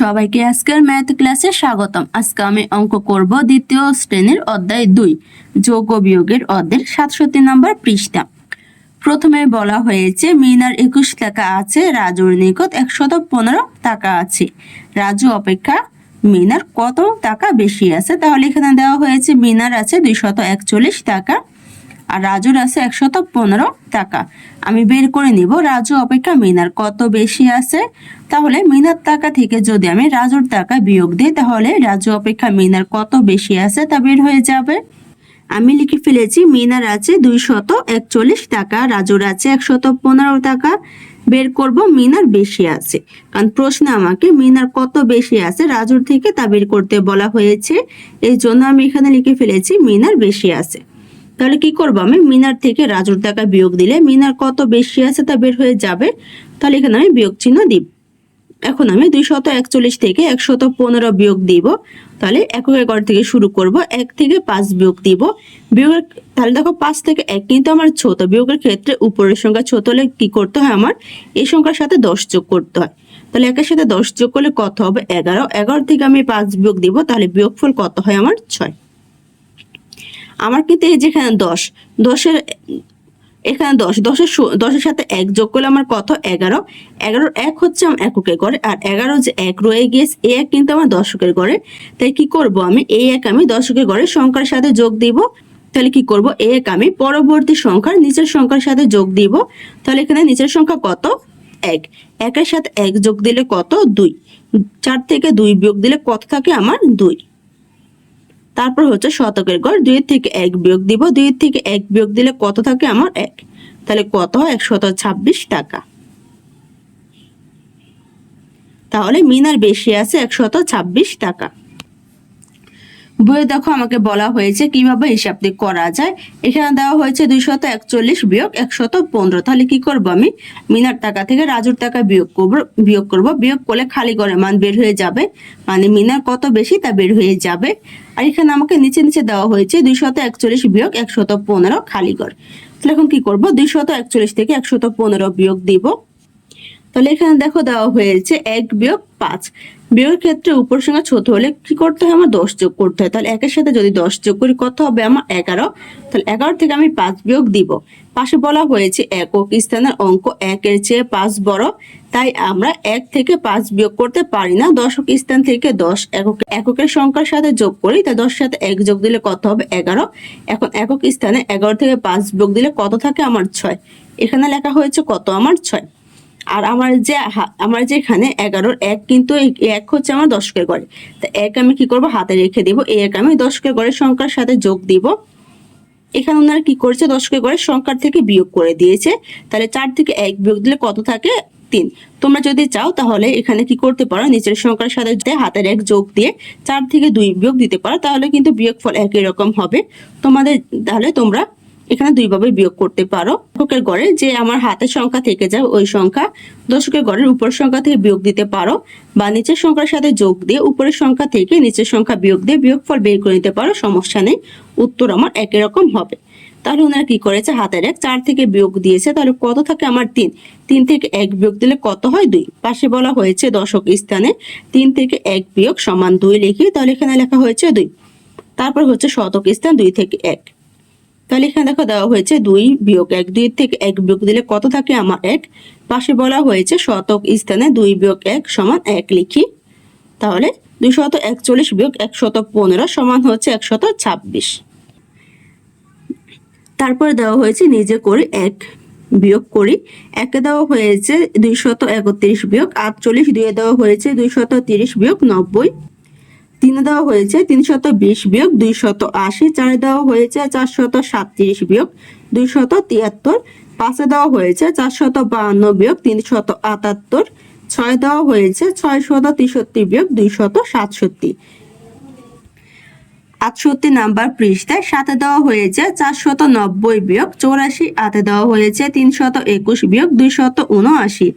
সবাইকে আজকের ম্যাথ ক্লাসে স্বাগতম। আজকে আমি অঙ্ক করব দ্বিতীয় শ্রেণির অধ্যায় দুই, যোগ বিয়োগের অধ্যায়ের সাতষট্টি নম্বর পৃষ্ঠা। প্রথমে বলা হয়েছে, মিনার একুশ টাকা আছে রাজুর নিকট একশত পনেরো টাকা আছে। রাজু অপেক্ষা, মিনার কত টাকা বেশি আছে? তাহলে এখানে দেওয়া হয়েছে, মিনার আছে দুইশত একচল্লিশ টাকা। আর রাজুর আছে একশত পনেরো টাকা। আমি বের করে নিব। রাজু অপেক্ষা মিনার কত বেশি আছে? তাহলে মিনার টাকা থেকে যদি আমি রাজুর টাকা বিয়োগ দিই, তাহলে রাজু অপেক্ষা মিনার কত বেশি আছে তা বের হয়ে যাবে। আমি লিখে ফেলেছি, মিনার আছে দুইশত একচল্লিশ টাকা, রাজুর আছে একশত পনেরো টাকা। বের করব, মিনার বেশি আছে। কারণ প্রশ্নে আমাকে, মিনার কত বেশি আছে রাজুর থেকে তা বের করতে বলা হয়েছে। এই জন্য আমি এখানে লিখে ফেলেছি, মিনার বেশি আছে। তাহলে কি করব আমি? মিনার থেকে রাজুর টাকা বিয়োগ দিলে মিনার কত বেশি আছে তা বের হয়ে যাবে? তাহলে এখানে আমি বিয়োগ চিহ্ন দিব। এখন আমি দুইশত একচল্লিশ থেকে একশত পনেরো বিয়োগ দিব। তাহলে এককের ঘর থেকে শুরু করব, এক থেকে পাঁচ বিয়োগ দিব। বিয়োগের, তাহলে দেখো পাঁচ থেকে এক কিন্তু আমার ছোট। বিয়োগের ক্ষেত্রে উপরের সংখ্যা ছোট হলে কি করতে হয় আমার? এই সংখ্যার সাথে দশ যোগ করতে হয়। তাহলে একের সাথে দশ যোগ করলে কত হবে? এগারো। এগারো থেকে আমি পাঁচ বিয়োগ দিব, তাহলে বিয়োগফল কত হয় আমার? ছয়। আমার কিন্তু এই যেখানে দশ, দশের, এখানে দশ, দশের দশের সাথে এক যোগ করলে আমার কত? এগারো। এগারোর এক হচ্ছে আমার এককের ঘরে, আর এগারো যে এক রয়ে গিয়েছে, এ এক কিন্তু আমার দশকের ঘরে। তাই কি করব আমি? এই এক আমি দশকের ঘরে সংখ্যার সাথে যোগ দিব। তাহলে কি করব? এই এক আমি পরবর্তী সংখ্যার নিচের সংখ্যার সাথে যোগ দিব। তাহলে এখানে নিচের সংখ্যা কত? এক। একের সাথে এক যোগ দিলে কত? দুই। চার থেকে দুই বিয়োগ দিলে কত থাকে? আমার দুই। তারপর হচ্ছে শতকের গড়, দুই থেকে এক বিয়োগ দিব। দুই থেকে এক বিয়োগ দিলে কত থাকে আমার? এক। তাহলে কত হয়? একশত ছাব্বিশ টাকা। তাহলে মিনার বেশি আছে একশত ছাব্বিশ টাকা। বইয়ে দেখো আমাকে বলা হয়েছে কীভাবে হিসাবটি করা যায়। এখানে দেওয়া হয়েছে দুইশত একচল্লিশ বিয়োগ একশত পনেরো। তাহলে কি করব আমি? মিনার টাকা থেকে রাজুর টাকা বিয়োগ করব বিয়োগ করব। বিয়োগ করলে খালি করে মান বের হয়ে যাবে। মানে মিনার কত বেশি তা বের হয়ে যাবে। আর এখানে আমাকে নিচে নিচে দেওয়া হয়েছে দুইশত একচল্লিশ বিয়োগ একশত পনেরো খালি ঘর। তাহলে এখন কি করব? দুইশত একচল্লিশ থেকে একশত পনেরো বিয়োগ দিব। তাহলে এখানে দেখো দেওয়া হয়েছে এক বিয়োগ পাঁচ। বিয়োগের ক্ষেত্রে উপর সংখ্যা ছোট হলে কি করতে হয়? আমার দশ যোগ করতে হয়। তাহলে একের সাথে যদি দশ যোগ করি, কত হবে আমার? এগারো। তাহলে এগারো থেকে আমি পাঁচ বিয়োগ দিব। পাশে বলা হয়েছে একক স্থানের অঙ্ক একের চেয়ে পাঁচ বড়। তাই আমরা এক থেকে পাঁচ বিয়োগ করতে পারি না। দশক স্থান থেকে দশ একক, এককের সংখ্যার সাথে যোগ করি। তাই দশ সাথে এক যোগ দিলে কত হবে? এগারো। এখন একক স্থানে এগারো থেকে পাঁচ বিয়োগ দিলে কত থাকে? আমার ছয়। এখানে লেখা হয়েছে কত? আমার ছয়। আর আমার যে আমার যে এখানে এগারোর এক কিন্তু এক হচ্ছে আমার দশকের গড়ে। তা এক আমি কি করব? হাতে রেখে দিব। এই এক আমি দশকের ঘরের সংখ্যার সাথে যোগ দিব। এখানে ওনারা কি করেছে? দশকের ঘরের সংখ্যার থেকে বিয়োগ করে দিয়েছে। তাহলে চার থেকে এক বিয়োগ দিলে কত থাকে? তিন। তোমরা যদি চাও তাহলে এখানে কি করতে পারো? নিচের সংখ্যার সাথে হাতের এক যোগ দিয়ে চার থেকে দুই বিয়োগ দিতে পারো, তাহলে কিন্তু বিয়োগফল একই রকম হবে। তোমাদের, তাহলে তোমরা এখানে দুইভাবে বিয়োগ করতে পারো। দশকের গড়ে যে আমার হাতের সংখ্যা থেকে যায়, ওই সংখ্যা। দশকের গড়ের উপর সংখ্যা থেকে বিয়োগ দিতে পারো বা নিচের সংখ্যার সাথে যোগ দিয়ে উপরের সংখ্যা থেকে নিচের সংখ্যা বিয়োগ দিয়ে বিয়োগফল বের করে নিতে পারো, সমস্যা নেই। উত্তর আমার একই রকম হবে। তাহলে ওনারা কি করেছে? হাতের এক, চার থেকে বিয়োগ দিয়েছে। তাহলে কত থাকে আমার তিন? তিন থেকে এক বিয়োগ দিলে কত হয়? দুই। পাশে বলা হয়েছে দশক স্থানে তিন থেকে এক বিয়োগ সমান দুই লিখি। তাহলে এখানে লেখা হয়েছে দুই। তারপর হচ্ছে শতক স্থান দুই থেকে এক। তাহলে এখানে দেখো দেওয়া হয়েছে দুই বিয়োগ এক, দুই থেকে এক বিয়োগ দিলে কত থাকে আমার এক? পাশে বলা হয়েছে শতক স্থানে দুই বিয়োগ এক সমান এক লিখি। তাহলে দুইশত একচল্লিশ বিয়োগ একশত পনেরো সমান হচ্ছে একশত ছাব্বিশ। তারপরে দেওয়া হয়েছে নিজে করি এক বিয়োগ করি। একে দেওয়া হয়েছে দুইশত একত্রিশ বিয়োগ আটচল্লিশ, দুয়ে দেওয়া হয়েছে দুইশত তিরিশ বিয়োগ নব্বই। তিনে দেওয়া হয়েছে তিনশত বিশ বিয়োগ দুইশত আশি, চারে দেওয়া হয়েছে চারশত সাতত্রিশ বিয়োগ দুইশত তিয়াত্তর, পাঁচে দেওয়া হয়েছে চারশত বাহান্ন বিয়োগ তিনশত আটাত্তর, ছয় দেওয়া হয়েছে ছয়শত তেষট্টি বিয়োগ দুইশত সাতষট্টি। আটষট্টি নাম্বার পৃষ্ঠায় সাথে দেওয়া হয়েছে চারশত নব্বই বিয়োগ চৌরাশি আতে দেওয়া হয়েছে তিনশত একুশ বিয়োগ দুইশত উনআশি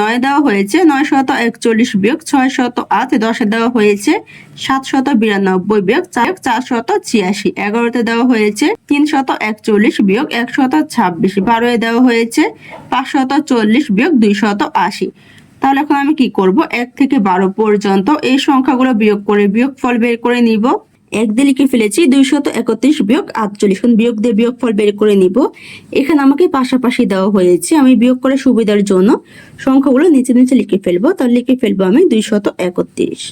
নয় দেওয়া হয়েছে নয় শত একচল্লিশ বিয়োগ ছয় শত আট, দশে দেওয়া হয়েছে সাতশত বিরানব্বই বিয়োগ চার, চারশত ছিয়াশি। এগারোতে দেওয়া হয়েছে তিনশত একচল্লিশ বিয়োগ একশত ছাব্বিশ। বারোয় দেওয়া হয়েছে পাঁচশত চল্লিশ বিয়োগ দুইশত আশি। তাহলে এখন আমি কি করব? এক থেকে বারো পর্যন্ত এই সংখ্যাগুলো বিয়োগ করে বিয়োগ ফল বের করে নিব। এক দিয়ে লিখে ফেলেছি, দুইশত একত্রিশ বিয়োগ আটচল্লিশ। বিয়োগ দিয়ে বিয়োগ ফল বের করে নিব। এখানে আমাকে পাশাপাশি দেওয়া হয়েছে, আমি বিয়োগ করে সুবিধার জন্য সংখ্যাগুলো নিচে নিচে লিখে ফেলব। তাহলে লিখে ফেলব আমি দুইশত একত্রিশ।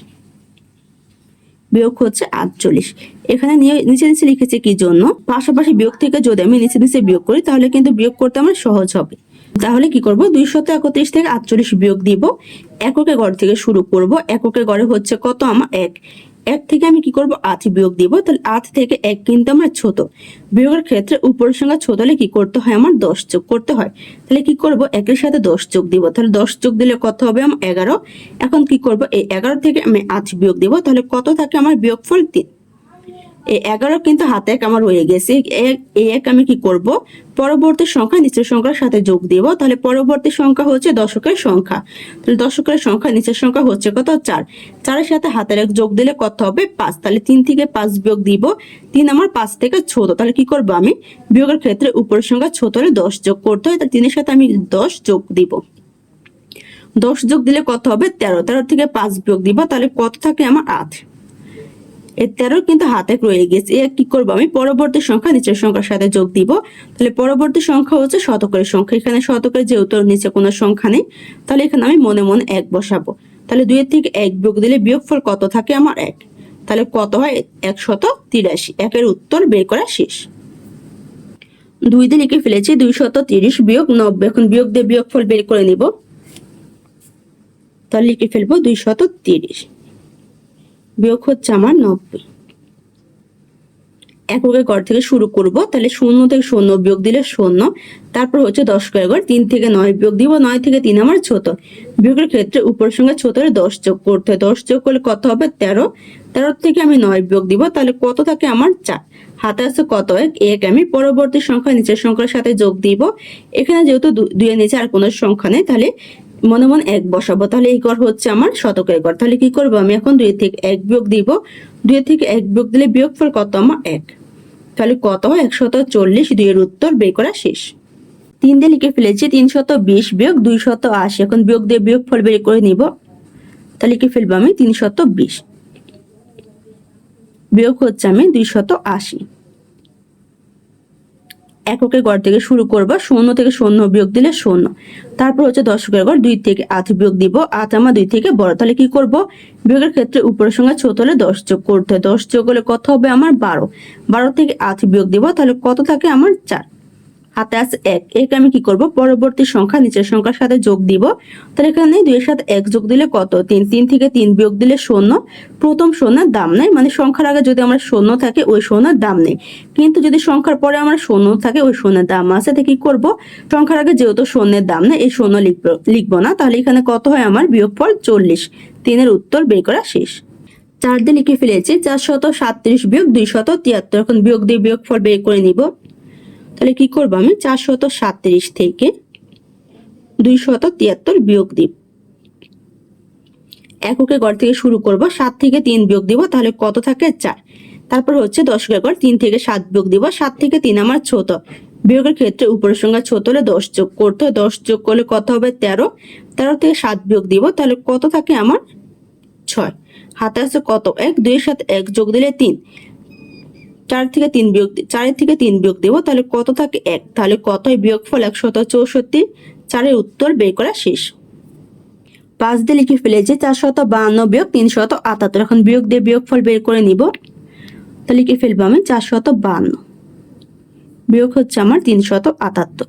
বিয়োগ হচ্ছে আটচল্লিশ। এখানে নিচে নিচে লিখেছে কি জন্য? পাশাপাশি বিয়োগ থেকে যদি আমি নিচে নিচে বিয়োগ করি, তাহলে কিন্তু বিয়োগ করতে আমার সহজ হবে। তাহলে কি করব? দুইশত একত্রিশ থেকে আটচল্লিশ বিয়োগ দিব। এককে গড় থেকে শুরু করব। এককে গড়ে হচ্ছে কত? আমার এক। এক থেকে আমি কি করব? আট বিয়োগ দিব। তাহলে আট থেকে এক কিন্তু আমার ছোট। বিয়োগের ক্ষেত্রে উপরের সংখ্যা ছোট হলে কি করতে হয়? আমার দশ যোগ করতে হয়। তাহলে কি করব? একের সাথে দশ যোগ দিব। তাহলে দশ যোগ দিলে কত হবে? আমার এগারো। এখন কি করব? এই এগারো থেকে আমি আট বিয়োগ দিব। তাহলে কত থাকে? আমার বিয়োগফল তিন। এই এগারো কিন্তু হাতে এক আমার হয়ে গেছে। এই এক আমি কি করব? পরবর্তী সংখ্যা, নিচের সংখ্যার সাথে যোগ দিব। তাহলে পরবর্তী সংখ্যা হচ্ছে দশকের সংখ্যা। তাহলে দশকের সংখ্যা, নিচের সংখ্যা হচ্ছে কত? চার। চারের সাথে হাতের এক যোগ দিলে কত হবে? পাঁচ। তাহলে তিন থেকে পাঁচ বিয়োগ দিব। তিন আমার পাঁচ থেকে ছোট। তাহলে কি করব আমি? বিয়োগের ক্ষেত্রে উপরের সংখ্যা ছোট হলে দশ যোগ করতে হয়। তাহলে তিনের সাথে আমি দশ যোগ দিব। দশ যোগ দিলে কত হবে? তেরো। তেরো থেকে পাঁচ বিয়োগ দিব। তাহলে কত থাকে আমার? আট। এই তেরো কিন্তু হাতে রয়ে গেছে। এ কি করব আমি? পরবর্তী সংখ্যা, নিচের সংখ্যার সাথে যোগ দিব। তাহলে পরবর্তী সংখ্যা হচ্ছে শতকের সংখ্যা। এখানে শতকের যেহেতু নিচে কোনো সংখ্যা নেই। তাহলে এখানে আমি মনে মনে এক বসাবো। তাহলে দুইয়ের থেকে এক বিয়োগ দিলে বিয়োগফল কত থাকে? আমার এক। তাহলে কত হয়? একশত তিরাশি। একের উত্তর বের করা শেষ। দুই দিয়ে লিখে ফেলেছি, দুইশত তিরিশ বিয়োগ নব্বই। এখন বিয়োগ দিয়ে বিয়োগফল বের করে নিব। তাহলে লিখে ফেলব, দুইশত তিরিশ। বিয়োগ হচ্ছে আমার নব্বই। এককের ঘর থেকে শুরু করব, তাহলে শূন্য থেকে শূন্য বিয়োগ দিলে শূন্য, তারপর হচ্ছে দশ করে ঘর তিন থেকে নয় বিয়োগ দিব, নয় থেকে তিন আমার ছোট। বিয়োগের ক্ষেত্রে উপরের সঙ্গে ছোট দশ যোগ করতে হয়। দশ যোগ করলে কত হবে? তেরো। তেরো থেকে আমি নয় বিয়োগ দিব, তাহলে কত থাকে? আমার চার। হাতে আছে কত? এক। এক আমি পরবর্তী সংখ্যা, নিচের সংখ্যার সাথে যোগ দিব। এখানে যেহেতু দুইয়ের নিচে আর কোনো সংখ্যা নেই, তাহলে মনে মনে এক বসাবো। তাহলে এই ঘর হচ্ছে আমার শতকের ঘর তাহলে কি করব আমি? এখন দুই থেকে এক বিয়োগ দিব। দুই থেকে এক বিয়োগ দিলে বিয়োগফল কত আমার? এক। তাহলে কত হয়? একশত চল্লিশ দুইয়ের উত্তর বের করা শেষ। তিন দিয়ে লিখে ফেলেছি তিনশত বিশ বিয়োগ দুইশত আশি এখন বিয়োগ দিয়ে বিয়োগফল বের করে নিব। তাহলে লিখে ফেলব আমি তিনশত বিশ বিয়োগ হচ্ছে আমি দুইশত আশি এককের গড় থেকে শুরু করব, শূন্য থেকে শূন্য বিয়োগ দিলে শূন্য। তারপর হচ্ছে দশকের গড় দুই থেকে আট বিয়োগ দিব, আট আমার দুই থেকে বড়। তাহলে কি করব? বিয়োগের ক্ষেত্রে উপরের সঙ্গে ছোট হলে দশ যোগ করতে হয়। দশ যোগ হলে কত হবে? আমার বারো। বারো থেকে আট বিয়োগ দিব, তাহলে কত থাকে? আমার চার। হাতে আছে এক। এক আমি কি করব? পরবর্তী সংখ্যা, নিচের সংখ্যার সাথে যোগ দিব। তাহলে এখানে দুইয়ের সাথে এক যোগ দিলে কত? তিন। তিন থেকে তিন বিয়োগ দিলে শূন্য। প্রথম শূন্যের দাম নেই মানে সংখ্যার আগে যদি আমার শূন্য থাকে, ওই শূন্যের দাম নেই। কিন্তু যদি সংখ্যার পরে আমার শূন্য থাকে, ওই শূন্যের দাম আছে। তো কি করব? সংখ্যার আগে যেহেতু শূন্যের দাম নেই, এই শূন্য লিখব লিখব না। তাহলে এখানে কত হয় আমার? বিয়োগফল চল্লিশ। তিনের উত্তর বের করা শেষ। চার দিয়ে লিখে ফেলেছি, চারশত সাতত্রিশ বিয়োগ দুইশত তিয়াত্তর। এখন বিয়োগ দিয়ে বিয়োগ বিয়োগফল বের করে নিব। তাহলে কি করব আমি? চারশত সাতত্রিশ থেকে দুইশত তিয়াত্তর বিয়োগ দিব। এককে গড় থেকে শুরু করব, সাত থেকে তিন বিয়োগ দিব, তাহলে কত থাকে? চার। তারপর হচ্ছে দশকের গড় তিন থেকে সাত বিয়োগ দিব, সাত থেকে তিন আমার ছোট। বিয়োগের ক্ষেত্রে উপরের সংখ্যা ছোট হলে দশ যোগ করতে হয়, দশ যোগ করলে কত হবে? তেরো। তেরো থেকে সাত বিয়োগ দিব, তাহলে কত থাকে? আমার ছয়। হাতে আছে কত? এক, দুইয়ের সাথে এক যোগ দিলে তিন। চার থেকে তিন বিয়োগ চারের থেকে তিন বিয়োগ দেবো, তাহলে কত থাকে এক? তাহলে কতই বিয়োগফল? একশত চৌষট্টি। চারের উত্তর বের করা শেষ। পাঁচ দিয়ে লিখে ফেলেছি চারশত বাহান্ন বিয়োগ তিনশত আটাত্তর। এখন বিয়োগ দিয়ে বিয়োগফল বের করে নিব। তাহলে লিখে ফেলব আমি চারশত বাহান্ন। বিয়োগ হচ্ছে আমার তিনশত আটাত্তর।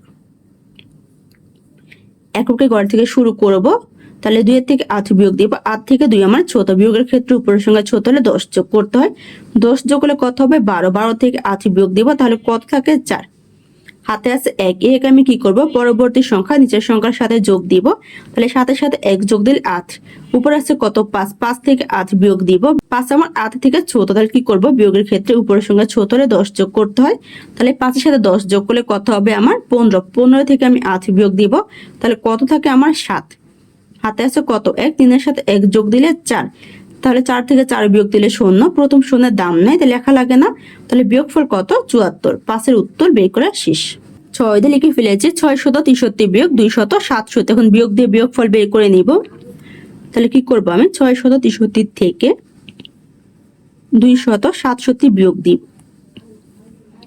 এককে গড় থেকে শুরু করব। তাহলে দুইয়ের থেকে আট বিয়োগ দিব আট থেকে দুই আমার ছোট বিয়োগের ক্ষেত্রে উপরের সঙ্গে ছোট হলে দশ যোগ করতে হয়। দশ যোগ হলে কত হবে? বারো। বারো থেকে আট বিয়োগ দিব, তাহলে কত থাকে? চার। হাতে আছে এক। এক আমি কি করব? পরবর্তী সংখ্যা, নিচের সংখ্যার সাথে যোগ দিব। তাহলে সাথে সাথে এক যোগ দিলে আট। উপরে আছে কত? পাঁচ। পাঁচ থেকে আট বিয়োগ দিব। পাঁচ আমার আট থেকে ছোট তাহলে কি করব? বিয়োগের ক্ষেত্রে উপরের সংখ্যা ছোট হলে দশ যোগ করতে হয়। তাহলে পাঁচের সাথে দশ যোগ করলে কত হবে আমার? পনেরো। পনেরো থেকে আমি আট বিয়োগ দিব। তাহলে কত থাকে? আমার সাত। হাতে আছে কত? এক, তিনের সাথে এক যোগ দিলে চার। তাহলে চার থেকে চার বিয়োগ দিলে শূন্য। প্রথম শূন্যের দাম নেই, তাহলে লেখা লাগে না। তাহলে বিয়োগফল কত? চুয়াত্তর। পাঁচের উত্তর বের করা শেষ ছয় দিয়ে লিখে ফেলেছি, ছয় শত তেষট্টি বিয়োগ দুই শত সাতশত এখন বিয়োগ দিয়ে বিয়োগ ফল বের করে নিব। তাহলে কি করব আমি? ছয় শত তেষট্টি থেকে দুই শত সাতষট্টি বিয়োগ দিব।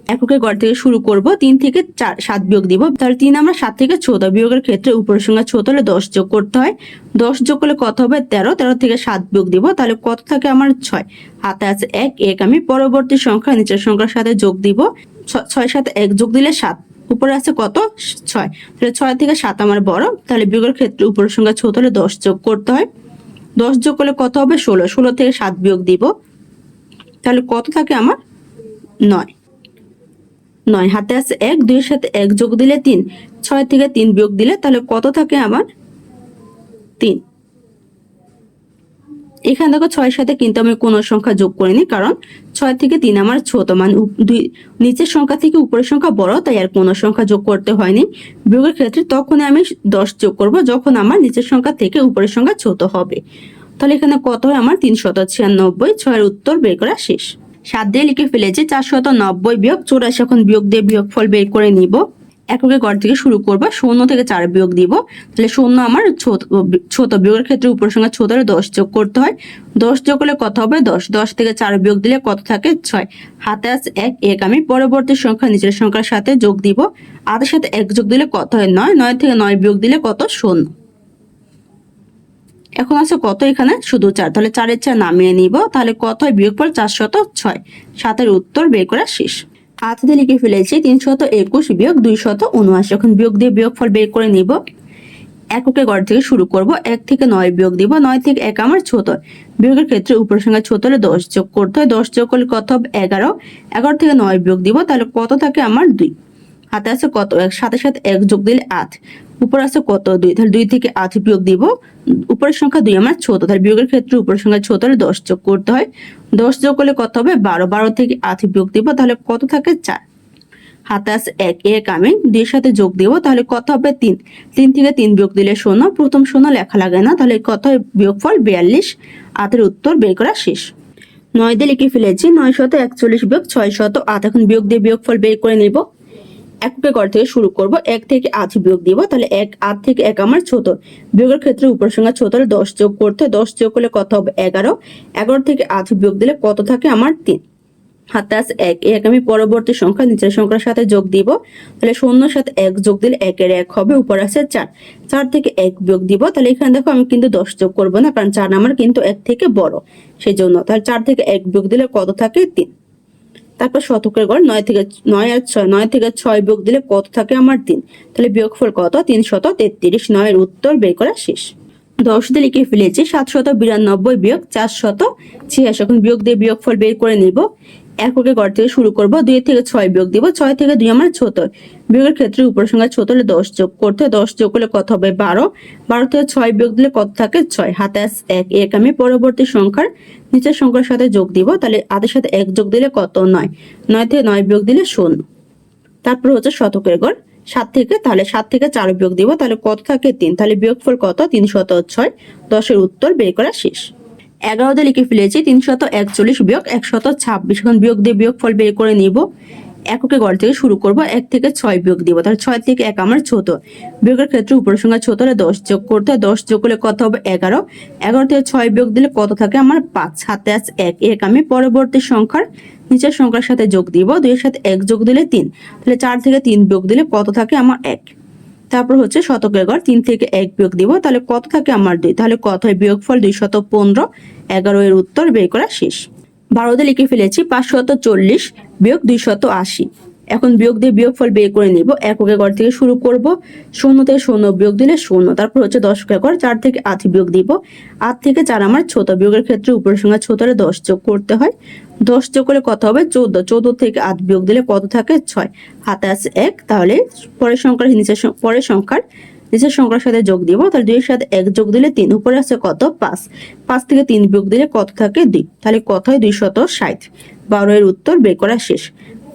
এককের গড় থেকে শুরু করব, তিন থেকে চার, সাত বিয়োগ দিব। তাহলে তিন আমরা সাত থেকে চোদ্দ বিয়োগের ক্ষেত্রে উপরের সংখ্যা ছোট হলে দশ যোগ করতে হয়। দশ যোগ করলে কত হবে? তেরো তেরো থেকে সাত বিয়োগ দিব, তাহলে কত থাকে আমার ছয়? হাতে আছে এক এক আমি পরবর্তী সংখ্যা, নিচের সংখ্যার সাথে যোগ দিব। ছয় সাথে এক যোগ দিলে সাত, উপরে আছে কত? ছয়। তাহলে ছয় থেকে সাত আমার বড়, তাহলে বিয়োগের ক্ষেত্রে উপরের সংখ্যা ছোট হলে দশ যোগ করতে হয়। দশ যোগ করলে কত হবে? ষোলো ষোলো থেকে সাত বিয়োগ দিব। তাহলে কত থাকে আমার? নয়। নয় হাতে আছে এক, দুইয়ের সাথে এক যোগ দিলে তিন। ছয় থেকে তিন বিয়োগ দিলে তাহলে কত থাকে আমার? তিন। এখানে দেখো ছয়ের সাথে কিন্তু আমি কোনো সংখ্যা যোগ করিনি, কারণ ছয় থেকে তিন আমার ছোট মানে। দুই নিচের সংখ্যা থেকে উপরের সংখ্যা বড়, তাই আর কোনো সংখ্যা যোগ করতে হয়নি। বিয়োগের ক্ষেত্রে তখন আমি দশ যোগ করব, যখন আমার নিচের সংখ্যা থেকে উপরের সংখ্যা ছোট হবে। তাহলে এখানে কত হয় আমার? তিনশত ছিয়ানব্বই। ছয়ের উত্তর বের করা শেষ। সাত দিয়ে লিখে ফেলেছি চারশত নব্বই বিয়োগ চৌরাশি এখন বিয়োগ দিয়ে বিয়োগ ফল বের করে নিব। এককে গড় থেকে শুরু করব, শূন্য থেকে চার বিয়োগ দিব। তাহলে শূন্য আমার ছোট বিয়োগের ক্ষেত্রে উপর সংখ্যা ছোট দশ যোগ করতে হয়। দশ যোগ করলে কত হবে? দশ। দশ থেকে চার বিয়োগ দিলে কত থাকে? ছয়। হাতে আছে এক এক আমি পরবর্তী সংখ্যা নিচের সংখ্যার সাথে যোগ দিব। আটের সাথে এক যোগ দিলে কত হয়? নয়। নয় থেকে নয় বিয়োগ দিলে কত? শূন্য। এখন আছে কত এখানে? শুধু চার। তাহলে চারের চার নামিয়ে নিব। তাহলে কত হয়? বিয়োগফল চারশত ছয়। সাতের উত্তর বের করা শেষ হাত দিয়ে লিখে ফেলেছি, তিনশত একুশ বিয়োগ দুইশত উনআশি। এখন বিয়োগ দিয়ে বিয়োগফল বের করে নিব। এককে গড় থেকে শুরু করব। এক থেকে নয় বিয়োগ দিব। নয় থেকে এক আমার ছোট। বিয়োগের ক্ষেত্রে উপর সংখ্যা ছোট হলে দশ যোগ করতে হয়। দশ যোগ করলে কত এগারো। এগারো থেকে নয় বিয়োগ দিব। তাহলে কত থাকে? আমার দুই। হাতে আছে কত এক, সাথে সাথে এক যোগ দিলে আট। উপর আছে কত? দুই, তাহলে দুই থেকে আট বিয়োগ দিব। উপরের সংখ্যা দুই, আমার ছোট। তাহলে বিয়োগের ক্ষেত্রে উপরের সংখ্যা ছোট হলে দশ যোগ করতে হয়। দশ যোগ করলে কত হবে? বারো। বারো থেকে আট বিয়োগ দিব, তাহলে কত থাকে? চার। হাতে আছে এক এক আমি দুইয়ের সাথে যোগ দিব, তাহলে কত হবে? তিন। তিন থেকে তিন বিয়োগ দিলে শূন্য, প্রথম শূন্য লেখা লাগে না, তাহলে কত হয়? বিয়োগফল বিয়াল্লিশ। আটের উত্তর বের করা শেষ। নয় দিয়ে লিখে ফেলেছি, নয় শত একচল্লিশ বিয়োগ ছয় শত আট। এখন বিয়োগ দিয়ে বিয়োগফল বের করে নিব। এককে গড় থেকে শুরু করব। এক থেকে আট বিয়োগ দিব, তাহলে এক আট থেকে এক আমার ছোট বিয়োগের ক্ষেত্রে উপর সংখ্যা ছোট হলে দশ যোগ করতে। দশ যোগ করলে কত হবে? এগারো। এগারো থেকে আট বিয়োগ দিলে কত থাকে? আমার তিন। হাতে আছে এক। এক আমি পরবর্তী সংখ্যা, নিচের সংখ্যার সাথে যোগ দিব। তাহলে শূন্যর সাথে এক যোগ দিলে একের এক হবে, উপর আছে চার। চার থেকে এক বিয়োগ দিব, তাহলে এখানে দেখো আমি কিন্তু দশ যোগ করব না, কারণ চার আমার কিন্তু এক থেকে বড়। সেই জন্য তাহলে চার থেকে এক বিয়োগ দিলে কত থাকে? তিন। তারপর শতকের গড় নয় থেকে নয় আর ছয়, নয় থেকে ছয় বিয়োগ দিলে কত থাকে আমার দিন? তাহলে বিয়োগফল কত? তিন শত তেত্রিশ, নয়ের উত্তর বের করা শেষ। দশ দিয়ে লিখে ফেলেছি সাতশত বিরানব্বই বিয়োগ চার শত ছিয়াশি। এখন বিয়োগ দিয়ে বিয়োগফল বের করে নিব। এককে গড় থেকে শুরু করব, দুই থেকে ছয় বিয়োগ দিব, ছয় থেকে দুই আমার ছোট বিয়োগের ক্ষেত্রে উপর সংখ্যা ছোট হলে দশ যোগ করতে। দশ যোগ করলে কত হবে? বারো। বারো থেকে ছয় বিয়োগ দিলে কত থাকে? ছয়। হাতে এক। এক আমি পরবর্তী সংখ্যার নিচের সংখ্যার সাথে যোগ দিব, তাহলে আটের সাথে এক যোগ দিলে কত? নয়। নয় থেকে নয় বিয়োগ দিলে শূন্য। তারপর হচ্ছে শতকের গড়। সাত থেকে, তাহলে সাত থেকে চার বিয়োগ দিব, তাহলে কত থাকে? তিন। তাহলে বিয়োগফল কত? তিন শত ছয়। দশের উত্তর বের করা শেষ। এগারোতে লিখে ফেলেছি, তিনশত একচল্লিশ বিয়োগ একশত ছাব্বিশ। এখন বিয়োগ দিয়ে বিয়োগ ফল বের করে নিব। এককে গড় থেকে শুরু করব, এক থেকে ছয় বিয়োগ দিব। তাহলে ছয় থেকে এক আমার ছোট। বিয়োগের ক্ষেত্রে উপরের সংখ্যা ছোট হলে দশ যোগ করতে হয়, দশ যোগ করলে কত হবে? এগারো। এগারো থেকে ছয় বিয়োগ দিলে কত থাকে? আমার পাঁচ হাতে আছে এক। এক আমি পরবর্তী সংখ্যার নিচের সংখ্যার সাথে যোগ দিব, দুইয়ের সাথে এক যোগ দিলে তিন। তাহলে চার থেকে তিন বিয়োগ দিলে কত থাকে? আমার এক। তারপর হচ্ছে শতকের গড় তিন থেকে এক বিয়োগ দিব। তাহলে কত থাকে আমার দুই? তাহলে কত হয়? বিয়োগফল দুই শত পনেরো এগারো এর উত্তর বের করা শেষ। ভারতে লিখে ফেলেছি পাঁচশত চল্লিশ বিয়োগ দুই শত আশি এখন বিয়োগ দিয়ে বিয়োগফল বের করে নিব এককে গড় থেকে শুরু করব শূন্য থেকে শূন্য বিয়োগ দিলে শূন্য, তারপর হচ্ছে দশকের গড় চার থেকে আট বিয়োগ দিব। আট থেকে চার আমার ছোট, বিয়োগের ক্ষেত্রে উপরের সংখ্যা ছোট হলে দশ যোগ করতে হয়। দশ যোগ করলে কত হবে? চৌদ্দ চৌদ্দ থেকে আট বিয়োগ দিলে কত থাকে? ছয়। হাতে আছে এক, তাহলে পরের সংখ্যার নিচের পরের সংখ্যার নিচের সংখ্যার সাথে যোগ দিব, তাহলে দুইয়ের সাথে এক যোগ দিলে তিন, উপরে আছে কত? পাঁচ। পাঁচ থেকে তিন বিয়োগ দিলে কত থাকে? দুই। তাহলে কত হয়? দুই শত ষাট। বারো এর উত্তর বের করা শেষ।